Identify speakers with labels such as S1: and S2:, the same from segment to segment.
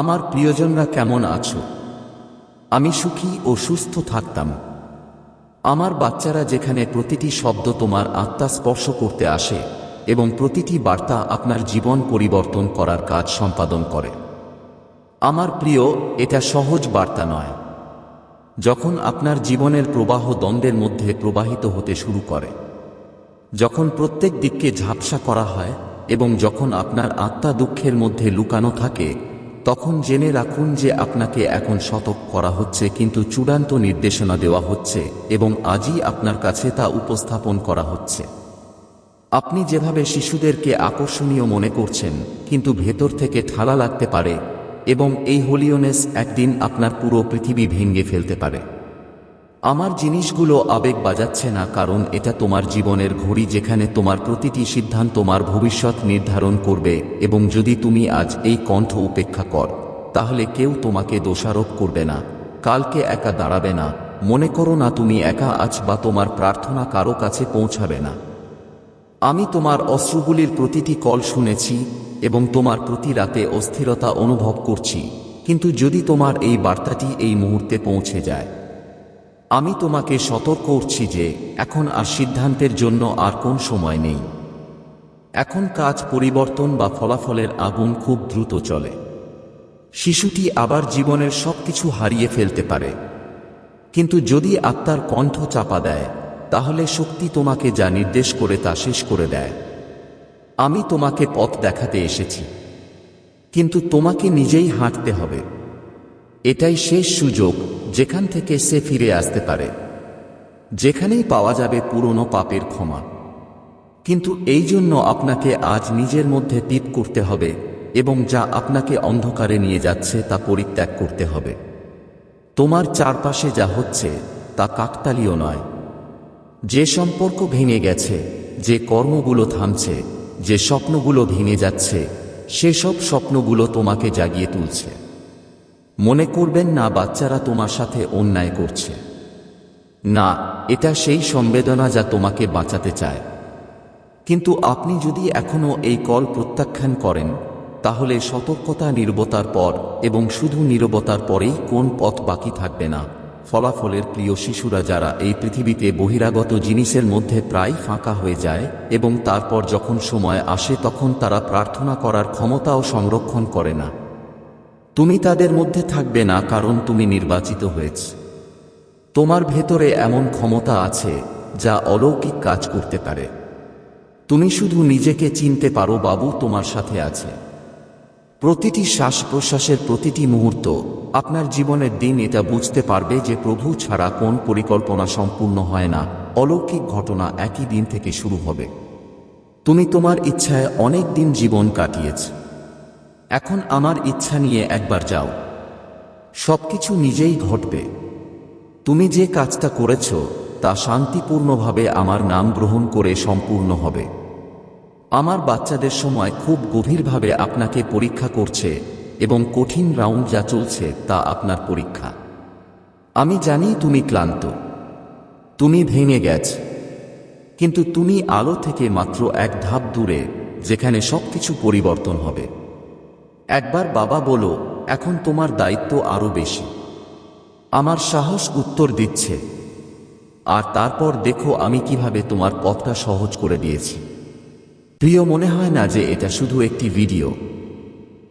S1: আমার প্রিয়জনরা কেমন আছো? আমি সুখী ও সুস্থ থাকতাম। আমার বাচ্চারা যেখানে প্রতিটি শব্দ তোমার আত্মা স্পর্শ করতে আসে এবং প্রতিটি বার্তা আপনার জীবন পরিবর্তন করার কাজ সম্পাদন করে। আমার প্রিয়, এটা সহজ বার্তা নয়। যখন আপনার জীবনের প্রবাহ দ্বন্দ্বের মধ্যে প্রবাহিত হতে শুরু করে, যখন প্রত্যেক দিককে ঝাপসা করা হয় এবং যখন আপনার আত্মা দুঃখের মধ্যে লুকানো থাকে তখন জেনে রাখুন যে আপনাকে এখন শতক করা হচ্ছে, কিন্তু চূড়ান্ত নির্দেশনা দেওয়া হচ্ছে এবং আজই আপনার কাছে তা উপস্থাপন করা হচ্ছে। আপনি যেভাবে শিশুদেরকে আকর্ষণীয় মনে করছেন, কিন্তু ভেতর থেকে ঠালা লাগতে পারে এবং এই হোলিওনেস একদিন আপনার পুরো পৃথিবী ভেঙে ফেলতে পারে। আমার জিনিসগুলো আবেগ বাজাচ্ছে না কারণ এটা তোমার জীবনের ঘড়ি যেখানে তোমার প্রতিটি সিদ্ধান্ত তোমার ভবিষ্যৎ নির্ধারণ করবে এবং যদি তুমি আজ এই কণ্ঠ উপেক্ষা কর, তাহলে কেউ তোমাকে দোষারোপ করবে না, কালকে একা দাঁড়াবে না, মনে করো না তুমি একা আজ বা তোমার প্রার্থনা কারও কাছে পৌঁছাবে না। আমি তোমার অশ্রুগুলির প্রতিটি কল শুনেছি এবং তোমার প্রতি রাতে অস্থিরতা অনুভব করছি, কিন্তু যদি তোমার এই বার্তাটি এই মুহূর্তে পৌঁছে যায় আমি তোমাকে সতর্ক করছি যে এখন আর সিদ্ধান্তের জন্য আর কোন সময় নেই। এখন কাজ পরিবর্তন বা ফলাফলের আগুন খুব দ্রুত চলে। শিশুটি আবার জীবনের সবকিছু হারিয়ে ফেলতে পারে। কিন্তু যদি আত্মার কণ্ঠ চাপা দেয়, তাহলে শক্তি তোমাকে যা নির্দেশ করে তা শেষ করে দেয়। আমি তোমাকে পথ দেখাতে এসেছি। কিন্তু তোমাকে নিজেই হাঁটতে হবে। এটাই শেষ সুযোগ যেখান থেকে সে ফিরে আসতে পারে। যেখানেই পাওয়া যাবে পুরনো পাপের ক্ষমা। কিন্তু এই জন্য আপনাকে আজ নিজের মধ্যে টিপ করতে হবে এবং যা আপনাকে অন্ধকারে নিয়ে যাচ্ছে তা পরিত্যাগ করতে হবে। তোমার চারপাশে যা হচ্ছে তা কাকতালীয় নয়। যে সম্পর্ক ভেঙে গেছে, যে কর্মগুলো থামছে, যে স্বপ্নগুলো ভেঙে যাচ্ছে, সেসব স্বপ্নগুলো তোমাকে জাগিয়ে তুলছে। মনে করবেন না বাচ্চারা তোমার সাথে অন্যায় করছে। না, এটা সেই সংবেদনা যা তোমাকে বাঁচাতে চায়। কিন্তু আপনি যদি এখনও এই কল প্রত্যাখ্যান করেন, তাহলে সতর্কতা নির্বতার পর এবং শুধু নিরবতার পরেই কোন পথ বাকি থাকবে না। ফলাফলের প্রিয় শিশুরা যারা এই পৃথিবীতে বহিরাগত জিনিসের মধ্যে প্রায় ফাঁকা হয়ে যায় এবং তারপর যখন সময় আসে তখন তারা প্রার্থনা করার ক্ষমতাও সংরক্ষণ করে না। তুমি তাদের মধ্যে থাকবে না কারণ তুমি নির্বাচিত হয়েছ। তোমার ভেতরে এমন ক্ষমতা আছে যা অলৌকিক কাজ করতে পারে। তুমি শুধু নিজেকে চিনতে পারো বাবু তোমার সাথে আছে। প্রতিটি শ্বাস প্রশ্বাসের প্রতিটি মুহূর্ত আপনার জীবনের দিন এটা বুঝতে পারবে যে প্রভু ছাড়া কোন পরিকল্পনা সম্পূর্ণ হয় না, অলৌকিক ঘটনা একই দিন থেকে শুরু হবে। তুমি তোমার ইচ্ছায় অনেক দিন জীবন কাটিয়েছ। এখন আমার ইচ্ছা নিয়ে একবার যাও। সবকিছু নিজেই ঘটবে। তুমি যে কাজটা করেছ, তা শান্তিপূর্ণভাবে আমার নাম গ্রহণ করে সম্পূর্ণ হবে। আমার বাচ্চাদের সময় খুব গভীরভাবে আপনাকে পরীক্ষা করছে এবং কঠিন রাউন্ড যা চলছে তা আপনার পরীক্ষা। আমি জানি তুমি ক্লান্ত। তুমি ভেঙে গেছ। কিন্তু তুমি আলো থেকে মাত্র এক ধাপ দূরে, যেখানে সবকিছু পরিবর্তন হবে। একবার বাবা বলো, এখন তোমার দায়িত্ব আরও বেশি। আমার সাহস উত্তর দিচ্ছে। আর তারপর দেখো আমি কীভাবে তোমার পথটা সহজ করে দিয়েছি। প্রিয় মনে হয় না যে এটা শুধু একটি ভিডিও।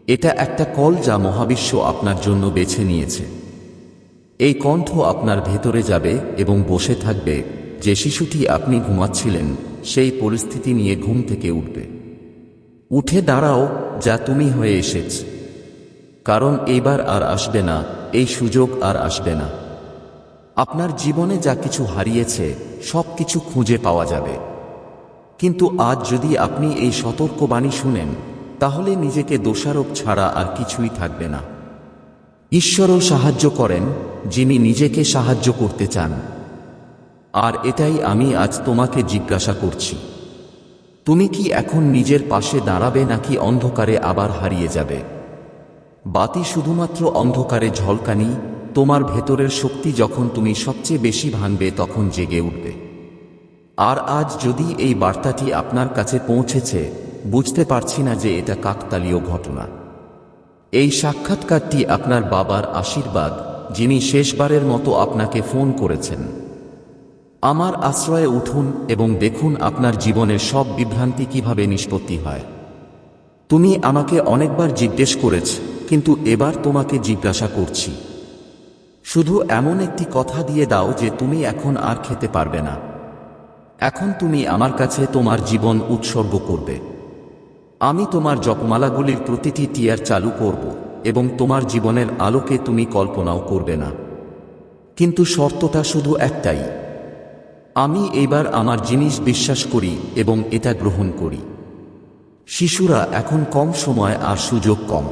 S1: এটা একটা কল যা মহাবিশ্ব আপনার জন্য বেছে নিয়েছে। এই কণ্ঠ আপনার ভেতরে যাবে এবং বসে থাকবে। যে শিশুটি আপনি ঘুমাচ্ছিলেন, সেই পরিস্থিতি নিয়ে ঘুম থেকে উঠবে। উঠে দাঁড়াও যা তুমি হয়ে এসেছ। কারণ এইবার আর আসবে না, এই সুযোগ আর আসবে না। আপনার জীবনে যা কিছু হারিয়েছে, সব কিছু খুঁজে পাওয়া যাবে। কিন্তু আজ যদি আপনি এই সতর্কবাণী শুনেন, তাহলে নিজেকে দোষারোপ ছাড়া আর কিছুই থাকবে না। ঈশ্বরও সাহায্য করেন, যিনি নিজেকে সাহায্য করতে চান। আর এটাই আমি আজ তোমাকে জিজ্ঞাসা করছি। তুমি কি এখন নিজের পাশে দাঁড়াবে নাকি অন্ধকারে আবার হারিয়ে যাবে? বাতি শুধুমাত্র অন্ধকারে ঝলকানি, তোমার ভেতরের শক্তি যখন তুমি সবচেয়ে বেশি ভাঙবে তখন জেগে উঠবে। আর আজ যদি এই বার্তাটি আপনার কাছে পৌঁছেছে, বুঝতে পারছি না যে এটা কাকতালীয় ঘটনা। এই সাক্ষাৎকারটি আপনার বাবার আশীর্বাদ, যিনি শেষবারের মতো আপনাকে ফোন করেছেন। আমার আশ্রয়ে উঠুন এবং দেখুন আপনার জীবনের সব বিভ্রান্তি কীভাবে নিষ্পত্তি হয়। তুমি আমাকে অনেকবার জিজ্ঞেস করেছ, কিন্তু এবার তোমাকে জিজ্ঞাসা করছি। শুধু এমন একটি কথা দিয়ে দাও যে তুমি এখন আর খেতে পারবে না। এখন তুমি আমার কাছে তোমার জীবন উৎসর্গ করবে। আমি তোমার জপমালাগুলির প্রতিটি টিয়ার চালু করব এবং তোমার জীবনের আলোকে তুমি কল্পনাও করবে না। কিন্তু শর্তটা শুধু একটাই আমি এইবার আমার জিনিস বিশ্বাস করি এবং এটা গ্রহণ করি। শিশুরা এখন কম সময় আর সুযোগ কম।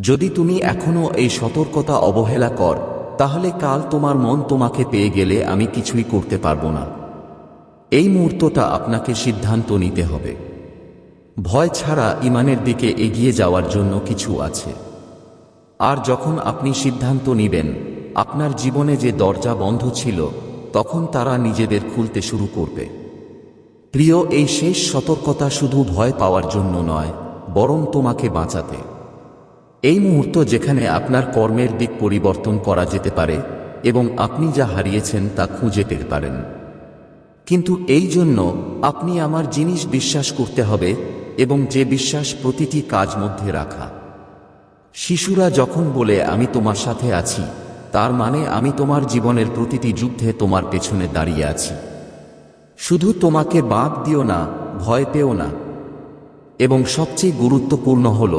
S1: যদি তুমি এখনও এই সতর্কতা অবহেলা কর, তাহলে কাল তোমার মন তোমাকে পেয়ে গেলে আমি কিছুই করতে পারব না। এই মুহূর্তটা আপনাকে সিদ্ধান্ত নিতে হবে। ভয় ছাড়া ইমানের দিকে এগিয়ে যাওয়ার জন্য কিছু আছে। আর যখন আপনি সিদ্ধান্ত নিবেন, আপনার জীবনে যে দরজা বন্ধ ছিল তখন তারা নিজেদের খুলতে শুরু করবে। প্রিয়, এই শেষ সতর্কতা শুধু ভয় পাওয়ার জন্য নয়, বরং তোমাকে বাঁচাতে। এই মুহূর্ত যেখানে আপনার কর্মের দিক পরিবর্তন করা যেতে পারে এবং আপনি যা হারিয়েছেন তা খুঁজে পেতে পারেন। কিন্তু এই জন্য আপনি আমার জিনিস বিশ্বাস করতে হবে এবং যে বিশ্বাস প্রতিটি কাজ মধ্যে রাখা। শিশুরা যখন বলে, আমি তোমার সাথে আছি তার মানে আমি তোমার জীবনের প্রতিটি যুদ্ধে তোমার পেছনে দাঁড়িয়ে আছি। শুধু তোমাকে বাদ দিও না, ভয় পেও না। এবং সবচেয়ে গুরুত্বপূর্ণ হল,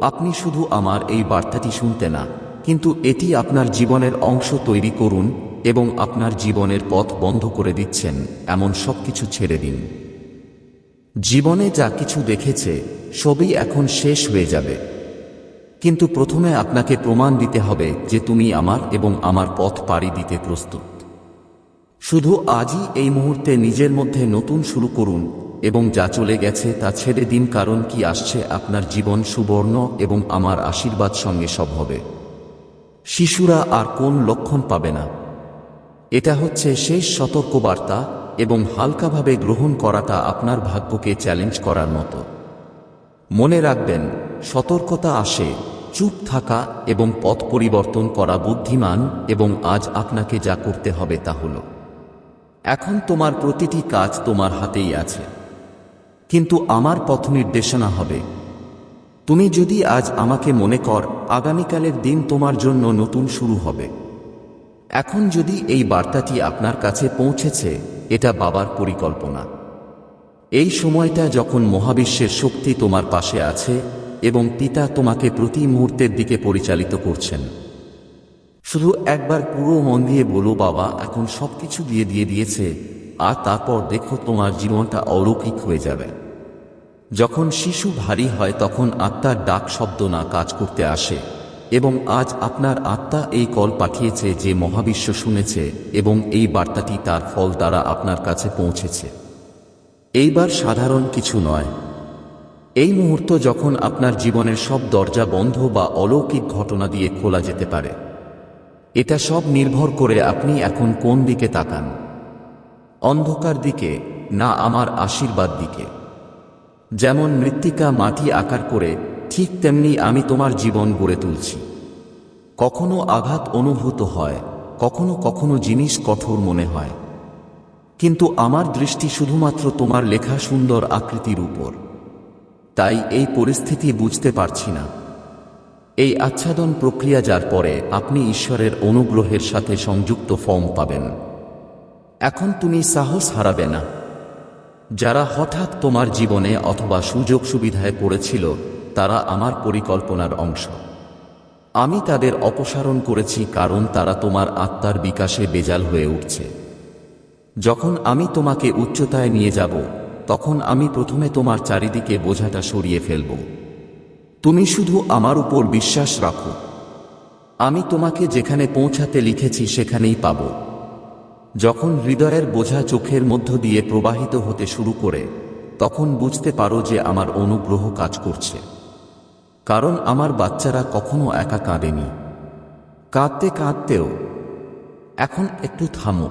S1: আপনি শুধু আমার এই বার্তাটি শুনতে না, কিন্তু এটি আপনার জীবনের অংশ তৈরি করুন এবং আপনার জীবনের পথ বন্ধ করে দিচ্ছেন, এমন সব কিছু ছেড়ে দিন। জীবনে যা কিছু দেখেছে, সবই এখন শেষ হয়ে যাবে। কিন্তু প্রথমে আপনাকে প্রমাণ দিতে হবে যে তুমি আমার এবং আমার পথ পাড়ি দিতে প্রস্তুত। শুধু আজই এই মুহূর্তে নিজের মধ্যে নতুন শুরু করুন এবং যা চলে গেছে তা ছেড়ে দিন কারণ কি আসছে আপনার জীবন সুবর্ণ এবং আমার আশীর্বাদ সঙ্গে সব হবে। শিশুরা আর কোন লক্ষণ পাবে না। এটা হচ্ছে শেষ সতর্কবার্তা এবং হালকাভাবে গ্রহণ করাটা আপনার ভাগ্যকে চ্যালেঞ্জ করার মতো। মনে রাখবেন, সতর্কতা আসে চুপ থাকা এবং পথ পরিবর্তন করা বুদ্ধিমান এবং আজ আপনাকে যা করতে হবে তা হল, এখন তোমার প্রতিটি কাজ তোমার হাতেই আছে। কিন্তু আমার পথ নির্দেশনা হবে। তুমি যদি আজ আমাকে মনে কর, আগামীকালের দিন তোমার জন্য নতুন শুরু হবে। এখন যদি এই বার্তাটি আপনার কাছে পৌঁছেছে, এটা বাবার পরিকল্পনা। এই সময়টা যখন মহাবিশ্বের শক্তি তোমার পাশে আছে এবং পিতা তোমাকে প্রতি মুহূর্তের দিকে পরিচালিত করছেন। শুধু একবার পুরো মন দিয়ে বলো, বাবা, এখন সবকিছু দিয়ে দিয়ে দিয়েছে, আর তারপর দেখো তোমার জীবনটা অলৌকিক হয়ে যাবে। যখন শিশু ভারী হয়, তখন আত্মার ডাক শব্দ না কাজ করতে আসে, এবং আজ আপনার আত্মা এই কল পাঠিয়েছে যে মহাবিশ্ব শুনেছে, এবং এই বার্তাটি তার ফল দ্বারা আপনার কাছে পৌঁছেছে। এইবার সাধারণ কিছু নয় এই মুহূর্ত যখন আপনার জীবনের সব দরজা বন্ধ বা অলৌকিক ঘটনা দিয়ে খোলা যেতে পারে, এটা সব নির্ভর করে আপনি এখন কোন দিকে তাকান। অন্ধকার দিকে, না আমার আশীর্বাদ দিকে। যেমন মৃত্তিকা মাটি আকার করে, ঠিক তেমনি আমি তোমার জীবন গড়ে তুলছি। কখনো আঘাত অনুভূত হয়, কখনো কখনো জিনিস কঠোর মনে হয়। কিন্তু আমার দৃষ্টি শুধুমাত্র তোমার লেখা সুন্দর আকৃতির উপর। তাই এই পরিস্থিতি বুঝতে পারছি না। এই আচ্ছাদন প্রক্রিয়া যার পরে আপনি ঈশ্বরের অনুগ্রহের সাথে সংযুক্ত ফর্ম পাবেন। এখন তুমি সাহস হারাবে না। যারা হঠাৎ তোমার জীবনে অথবা সুযোগ সুবিধায় পড়েছিল, তারা আমার পরিকল্পনার অংশ। আমি তাদের অপসারণ করেছি কারণ তারা তোমার আত্মার বিকাশে বেজাল হয়ে উঠছে। যখন আমি তোমাকে উচ্চতায় নিয়ে যাব তখন আমি প্রথমে তোমার চারিদিকে বোঝাটা সরিয়ে ফেলব। তুমি শুধু আমার উপর বিশ্বাস রাখো। আমি তোমাকে যেখানে পৌঁছাতে লিখেছি সেখানেই পাব। যখন হৃদয়ের বোঝা চোখের মধ্য দিয়ে প্রবাহিত হতে শুরু করে, তখন বুঝতে পারো যে আমার অনুগ্রহ কাজ করছে। কারণ আমার বাচ্চারা কখনো একা কাঁদেনি। কাঁদতে কাঁদতেও, এখন একটু থামো।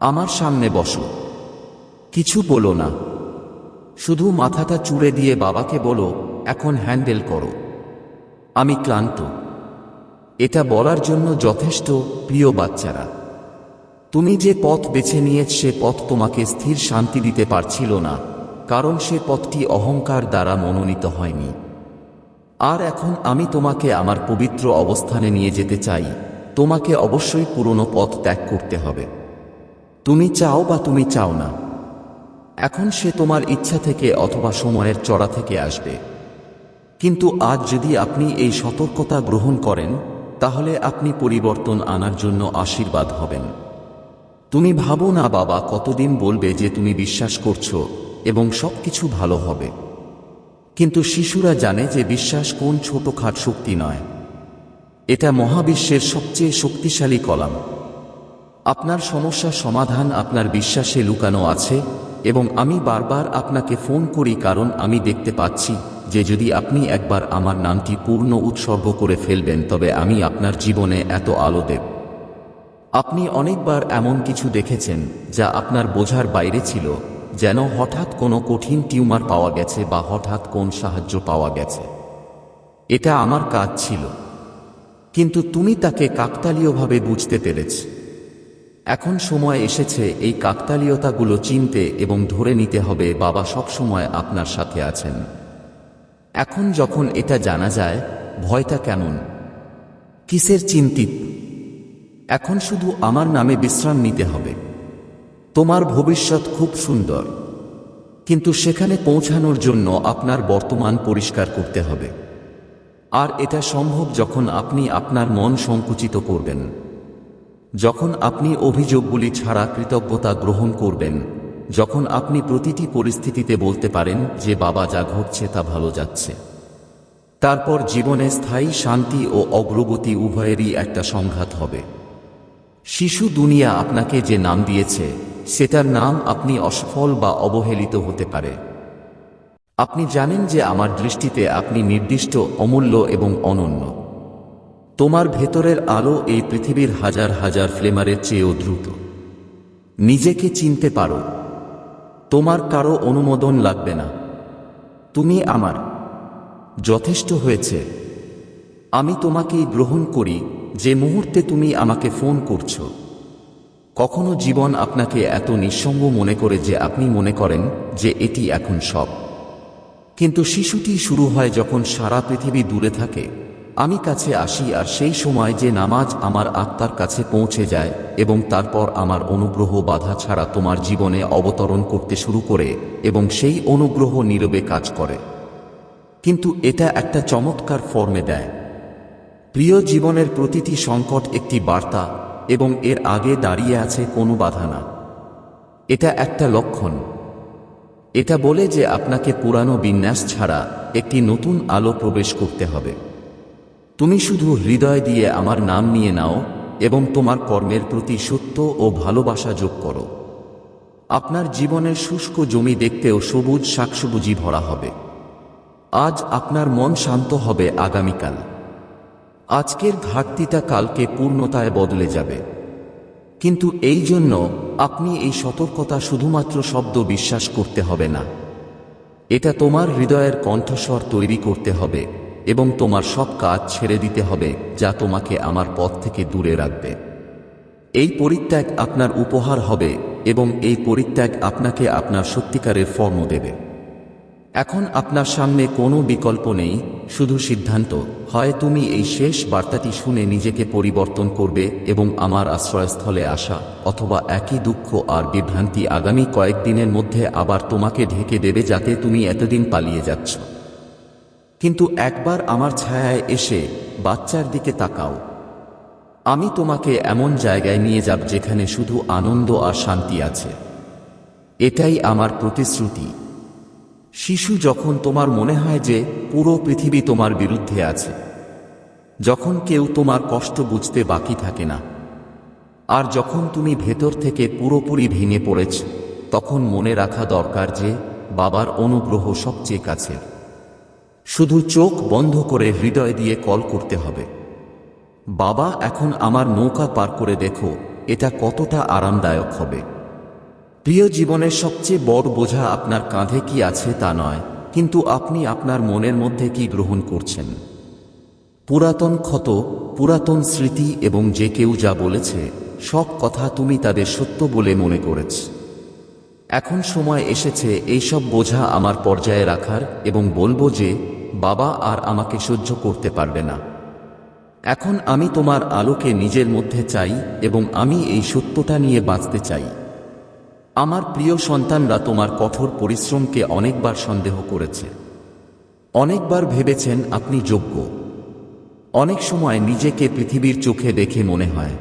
S1: আমার সামনে বসো। কিছু বলো না। শুধু মাথাটা চুড়ে দিয়ে বাবাকে বলো, এখন হ্যান্ডেল করো। আমি ক্লান্ত। এটা বলার জন্য যথেষ্ট, প্রিয় বাচ্চারা। তুমি যে পথ বেছে নিয়েছ, সে পথ তোমাকে স্থির শান্তি দিতে পারছিল না, কারণ সে পথটি অহংকার দ্বারা মনোনীত হয়নি। আর এখন আমি তোমাকে আমার পবিত্র অবস্থানে নিয়ে যেতে চাই, তোমাকে অবশ্যই পুরনো পথ ত্যাগ করতে হবে। তুমি চাও বা তুমি চাও না। এখন সে তোমার ইচ্ছা থেকে অথবা সময়ের চড়া থেকে আসবে। কিন্তু আজ যদি আপনি এই সতর্কতা গ্রহণ করেন, তাহলে আপনি পরিবর্তন আনার জন্য আশীর্বাদ হবেন। তুমি ভাবো না, বাবা, কতদিন বলবে যে তুমি বিশ্বাস করছ এবং সবকিছু ভালো হবে। কিন্তু শিশুরা জানে যে বিশ্বাস কোন ছোটখাট শক্তি নয়। এটা মহাবিশ্বের সবচেয়ে শক্তিশালী কলাম। আপনার সমস্যার সমাধান আপনার বিশ্বাসে লুকানো আছে এবং আমি বারবার আপনাকে ফোন করি কারণ আমি দেখতে পাচ্ছি যে যদি আপনি একবার আমার নামটি পূর্ণ উৎসর্গ করে ফেলবেন তবে আমি আপনার জীবনে এত আলো দেব। আপনি অনেকবার এমন কিছু দেখেছেন যা আপনার বোঝার বাইরে ছিল, যেন হঠাৎ কোনো কঠিন টিউমার পাওয়া গেছে বা হঠাৎ কোন সাহায্য পাওয়া গেছে। এটা আমার কাজ ছিল। কিন্তু তুমি তাকে কাকতালীয়ভাবে বুঝতে পেরেছ। এখন সময় এসেছে এই কাকতালীয়তাগুলো চিনতে এবং ধরে নিতে হবে বাবা সবসময় আপনার সাথে আছেন। এখন যখন এটা জানা যায়, ভয়টা কেমন? কিসের চিন্তিত? এখন শুধু আমার নামে বিশ্রাম নিতে হবে। তোমার ভবিষ্যৎ খুব সুন্দর। কিন্তু সেখানে পৌঁছানোর জন্য আপনার বর্তমান পরিষ্কার করতে হবে। আর এটা সম্ভব যখন আপনি আপনার মন সংকুচিত করবেন। যখন আপনি অভিযোগগুলি ছাড়া কৃতজ্ঞতা গ্রহণ করবেন, যখন আপনি প্রতিটি পরিস্থিতিতে বলতে পারেন যে বাবা যা ঘটছে তা ভালো যাচ্ছে। তারপর জীবনে স্থায়ী শান্তি ও অগ্রগতি উভয়েরই একটা সংঘাত হবে। শিশু দুনিয়া আপনাকে যে নাম দিয়েছে, সেটার নাম আপনি অসফল বা অবহেলিত হতে পারে। আপনি জানেন যে আমার দৃষ্টিতে আপনি নির্দিষ্ট, অমূল্য এবং অনন্য। তোমার ভেতরের আলো এই পৃথিবীর হাজার হাজার ফ্লেমারের চেয়েও দ্রুত। নিজেকে চিনতে পারো। তোমার কারও অনুমোদন লাগবে না। তুমি আমার। যথেষ্ট হয়েছে। আমি তোমাকেই গ্রহণ করি, যে মুহূর্তে তুমি আমাকে ফোন করছ। কখনো জীবন আপনাকে এত নিঃসঙ্গ মনে করে যে আপনি মনে করেন যে এটি এখন সব। কিন্তু শিশুটি শুরু হয় যখন সারা পৃথিবী দূরে থাকে। আমি কাছে আসি আর সেই সময় যে নামাজ আমার আত্মার কাছে পৌঁছে যায় এবং তারপর আমার অনুগ্রহ বাধা ছাড়া তোমার জীবনে অবতরণ করতে শুরু করে এবং সেই অনুগ্রহ নীরবে কাজ করে। কিন্তু এটা একটা চমৎকার ফর্মে দেয়। প্রিয় জীবনের প্রতিটি সংকট একটি বার্তা এবং এর আগে দাঁড়িয়ে আছে কোনো বাধা না। এটা একটা লক্ষণ। এটা বলে যে আপনাকে পুরানো বিন্যাস ছাড়া একটি নতুন আলো প্রবেশ করতে হবে। তুমি শুধু হৃদয় দিয়ে আমার নাম নিয়ে নাও এবং তোমার কর্মের প্রতি সত্য ও ভালোবাসা যোগ করো। আপনার জীবনের শুষ্ক জমি দেখতেও সবুজ শাকসবুজি ভরা হবে। আজ আপনার মন শান্ত হবে আগামীকাল। আজকের ঘাটতিটা কালকে পূর্ণতায় বদলে যাবে। কিন্তু এই জন্য আপনি এই সতর্কতা শুধুমাত্র শব্দ বিশ্বাস করতে হবে না। এটা তোমার হৃদয়ের কণ্ঠস্বর তৈরি করতে হবে। এবং তোমার সব কাজ ছেড়ে দিতে হবে, যা তোমাকে আমার পথ থেকে দূরে রাখবে। এই পরিত্যাগ আপনার উপহার হবে, এবং এই পরিত্যাগ আপনাকে আপনার সত্যিকারের ফর্ম দেবে। এখন আপনার সামনে কোনো বিকল্প নেই, শুধু সিদ্ধান্ত, হয় তুমি এই শেষ বার্তাটি শুনে নিজেকে পরিবর্তন করবে এবং আমার আশ্রয়স্থলে আসা, অথবা একই দুঃখ আর বিভ্রান্তি আগামী কয়েকদিনের মধ্যে আবার তোমাকে ঢেকে দেবে যাতে তুমি এতদিন পালিয়ে যাচ্ছ। কিন্তু একবার আমার ছায়ায় এসে বাচ্চার দিকে তাকাও। আমি তোমাকে এমন জায়গায় নিয়ে যাব যেখানে শুধু আনন্দ আর শান্তি আছে। এটাই আমার প্রতিশ্রুতি। শিশু যখন তোমার মনে হয় যে পুরো পৃথিবী তোমার বিরুদ্ধে আছে, যখন কেউ তোমার কষ্ট বুঝতে বাকি থাকে না, আর যখন তুমি ভেতর থেকে পুরোপুরি ভেঙে পড়েছ, তখন মনে রাখা দরকার যে বাবার অনুগ্রহ সবচেয়ে কাছের। শুধু চোখ বন্ধ করে হৃদয় দিয়ে কল করতে হবে। বাবা, এখন আমার নৌকা পার করে দেখো, এটা কতটা আরামদায়ক হবে। প্রিয় জীবনের সবচেয়ে বড় বোঝা আপনার কাঁধে কি আছে তা নয়, কিন্তু আপনি আপনার মনের মধ্যে কি গ্রহণ করছেন। পুরাতন ক্ষত, পুরাতন স্মৃতি এবং যে কেউ যা বলেছে, সব কথা তুমি তাদের সত্য বলে মনে করেছ। এখন সময় এসেছে এইসব বোঝা আমার পর্যায়ে রাখার এবং বলব যে, বাবা আর আমাকে সহ্য করতে পারবে না। এখন আমি তোমার আলোকে নিজের মধ্যে চাই এবং আমি এই সত্যটা নিয়ে বাঁচতে চাই। আমার প্রিয় সন্তানরা তোমার কঠোর পরিশ্রমকে অনেকবার সন্দেহ করেছে। অনেকবার ভেবেছেন আপনি যোগ্য। অনেক সময় নিজেকে পৃথিবীর চোখে দেখে মনে হয়।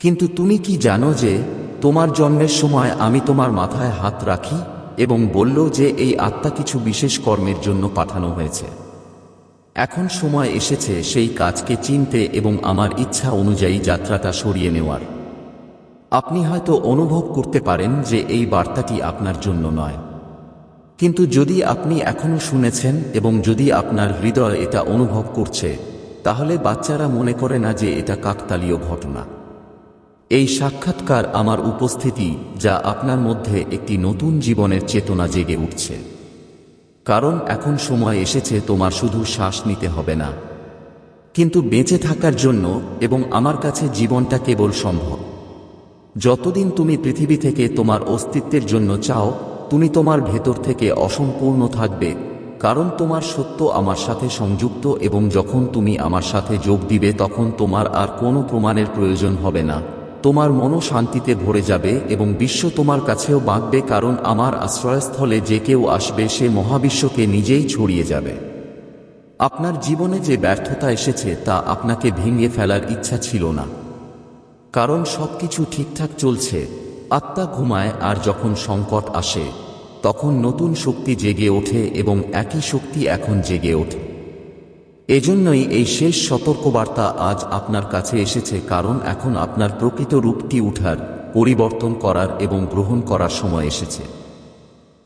S1: কিন্তু তুমি কি জানো যে তোমার জন্মের সময় আমি তোমার মাথায় হাত রাখি এবং বলল যে এই আত্মা কিছু বিশেষ কর্মের জন্য পাঠানো হয়েছে। এখন সময় এসেছে সেই কাজকে চিনতে এবং আমার ইচ্ছা অনুযায়ী যাত্রাটা সরিয়ে নেওয়ার। আপনি হয়তো অনুভব করতে পারেন যে এই বার্তাটি আপনার জন্য নয়। কিন্তু যদি আপনি এখনও শুনেছেন এবং যদি আপনার হৃদয় এটা অনুভব করছে, তাহলে বাচ্চারা মনে করে না যে এটা কাকতালীয় ঘটনা। এই সাক্ষাৎকার আমার উপস্থিতি যা আপনার মধ্যে একটি নতুন জীবনের চেতনা জেগে উঠছে। কারণ এখন সময় এসেছে তোমার শুধু শ্বাস নিতে হবে না। কিন্তু বেঁচে থাকার জন্য এবং আমার কাছে জীবনটা কেবল সম্ভব। যতদিন তুমি পৃথিবী থেকে তোমার অস্তিত্বের জন্য চাও, তুমি তোমার ভেতর থেকে অসম্পূর্ণ থাকবে, কারণ তোমার সত্য আমার সাথে সংযুক্ত এবং যখন তুমি আমার সাথে যোগ দিবে তখন তোমার আর কোনো প্রমাণের প্রয়োজন হবে না। তোমার মনও শান্তিতে ভরে যাবে এবং বিশ্ব তোমার কাছেও বাঁকবে কারণ আমার আশ্রয়স্থলে যে কেউ আসবে সে মহাবিশ্বকে নিজেই ছড়িয়ে যাবে। আপনার জীবনে যে ব্যর্থতা এসেছে তা আপনাকে ভেঙে ফেলার ইচ্ছা ছিল না। কারণ সবকিছু ঠিকঠাক চলছে, আত্মা ঘুমায় আর যখন সংকট আসে, তখন নতুন শক্তি জেগে ওঠে এবং একই শক্তি এখন জেগে ওঠে। এজন্যই এই শেষ সতর্কবার্তা আজ আপনার কাছে এসেছে, কারণ এখন আপনার প্রকৃত রূপটি উঠার পরিবর্তন করার এবং গ্রহণ করার সময় এসেছে।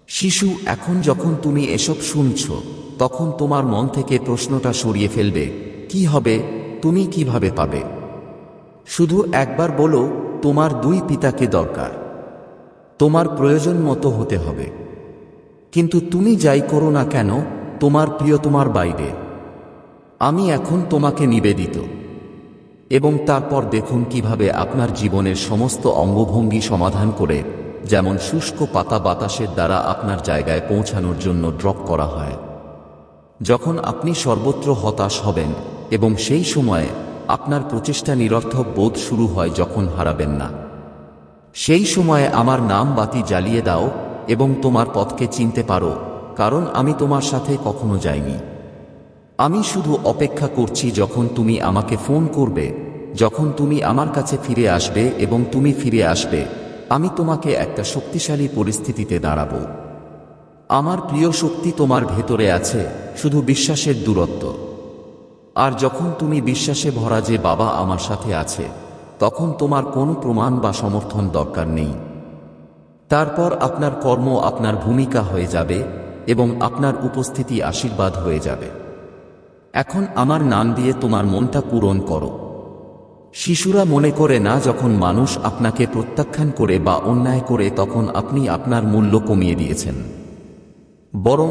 S1: শিশু, এখন যখন তুমি এসব শুনছ, তখন তোমার মন থেকে প্রশ্নটা সরিয়ে ফেলবে, কি হবে? তুমি কীভাবে পাবে? শুধু একবার বলো, তোমার দুই পিতাকে দরকার। তোমার প্রয়োজন মতো হতে হবে। কিন্তু তুমি যাই করো না কেন, তোমার প্রিয় তোমার বাইরে। আমি এখন তোমাকে নিবেদিত। এবং তারপর দেখুন কীভাবে আপনার জীবনের সমস্ত অঙ্গভঙ্গি সমাধান করে, যেমন শুষ্ক পাতা বাতাসের দ্বারা আপনার জায়গায় পৌঁছানোর জন্য ড্রপ করা হয়। যখন আপনি সর্বত্র হতাশ হবেন, এবং সেই সময়ে আপনার প্রচেষ্টা নিরর্থক বোধ শুরু হয় যখন হারাবেন না। সেই সময়ে আমার নাম বাতি জ্বালিয়ে দাও, এবং তোমার পথকে চিনতে পারো, কারণ আমি তোমার সাথে কখনো যাইনি। আমি শুধু অপেক্ষা করছি যখন তুমি আমাকে ফোন করবে, যখন তুমি আমার কাছে ফিরে আসবে এবং তুমি ফিরে আসবে, আমি তোমাকে একটা শক্তিশালী পরিস্থিতিতে দাঁড়াব। আমার প্রিয় শক্তি তোমার ভেতরে আছে, শুধু বিশ্বাসের দূরত্ব। আর যখন তুমি বিশ্বাসে ভরা যে বাবা আমার সাথে আছে, তখন তোমার কোনো প্রমাণ বা সমর্থন দরকার নেই। তারপর আপনার কর্ম, আপনার ভূমিকা হয়ে যাবে এবং আপনার উপস্থিতি আশীর্বাদ হয়ে যাবে। এখন আমার নাম দিয়ে তোমার মনটা পূরণ করো। শিশুরা মনে করে না যখন মানুষ আপনাকে প্রত্যাখ্যান করে বা অন্যায় করে তখন আপনি আপনার মূল্য কমিয়ে দিয়েছেন। বরং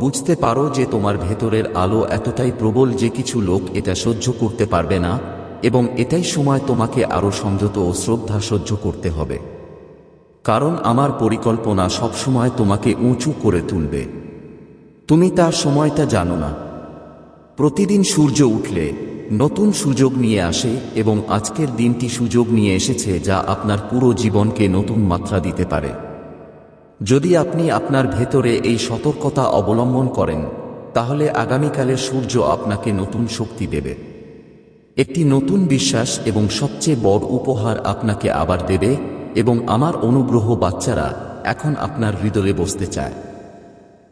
S1: বুঝতে পারো যে তোমার ভেতরের আলো এতটাই প্রবল যে কিছু লোক এটা সহ্য করতে পারবে না এবং এটাই সময় তোমাকে আরও সংযত ও শ্রদ্ধা সহ্য করতে হবে। কারণ আমার পরিকল্পনা সবসময় তোমাকে উঁচু করে তুলবে। তুমি তার সময়টা জানো না। প্রতিদিন সূর্য উঠলে নতুন সুযোগ নিয়ে আসে এবং আজকের দিনটি সুযোগ নিয়ে এসেছে যা আপনার পুরো জীবনকে নতুন মাত্রা দিতে পারে। যদি আপনি আপনার ভেতরে এই সতর্কতা অবলম্বন করেন, তাহলে আগামীকালের সূর্য আপনাকে নতুন শক্তি দেবে। একটি নতুন বিশ্বাস এবং সবচেয়ে বড় উপহার আপনাকে আবার দেবে এবং আমার অনুগ্রহ বাচ্চারা এখন আপনার হৃদয়ে বসতে চায়।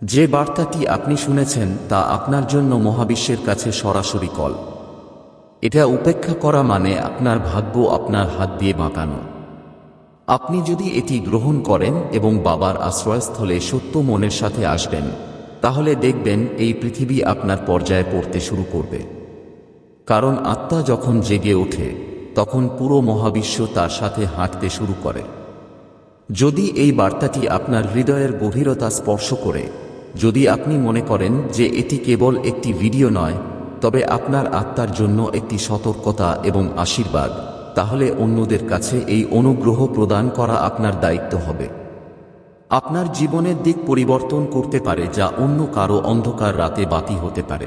S1: যে বার্তাটি আপনি শুনেছেন তা আপনার জন্য মহাবিশ্বের কাছে সরাসরি কল। এটা উপেক্ষা করা মানে আপনার ভাগ্য আপনার হাত দিয়ে বাঁকানো। আপনি যদি এটি গ্রহণ করেন এবং বাবার আশ্রয়স্থলে সত্য মনের সাথে আসবেন, তাহলে দেখবেন এই পৃথিবী আপনার পর্যায়ে পড়তে শুরু করবে। কারণ আত্মা যখন জেগে ওঠে, তখন পুরো মহাবিশ্ব তার সাথে হাঁটতে শুরু করে। যদি এই বার্তাটি আপনার হৃদয়ের গভীরতা স্পর্শ করে যদি আপনি মনে করেন যে এটি কেবল একটি ভিডিও নয়, তবে আপনার আত্মার জন্য একটি সতর্কতা এবং আশীর্বাদ, তাহলে অন্যদের কাছে এই অনুগ্রহ প্রদান করা আপনার দায়িত্ব হবে। আপনার জীবনের দিক পরিবর্তন করতে পারে যা অন্য কারও অন্ধকার রাতে বাতি হতে পারে।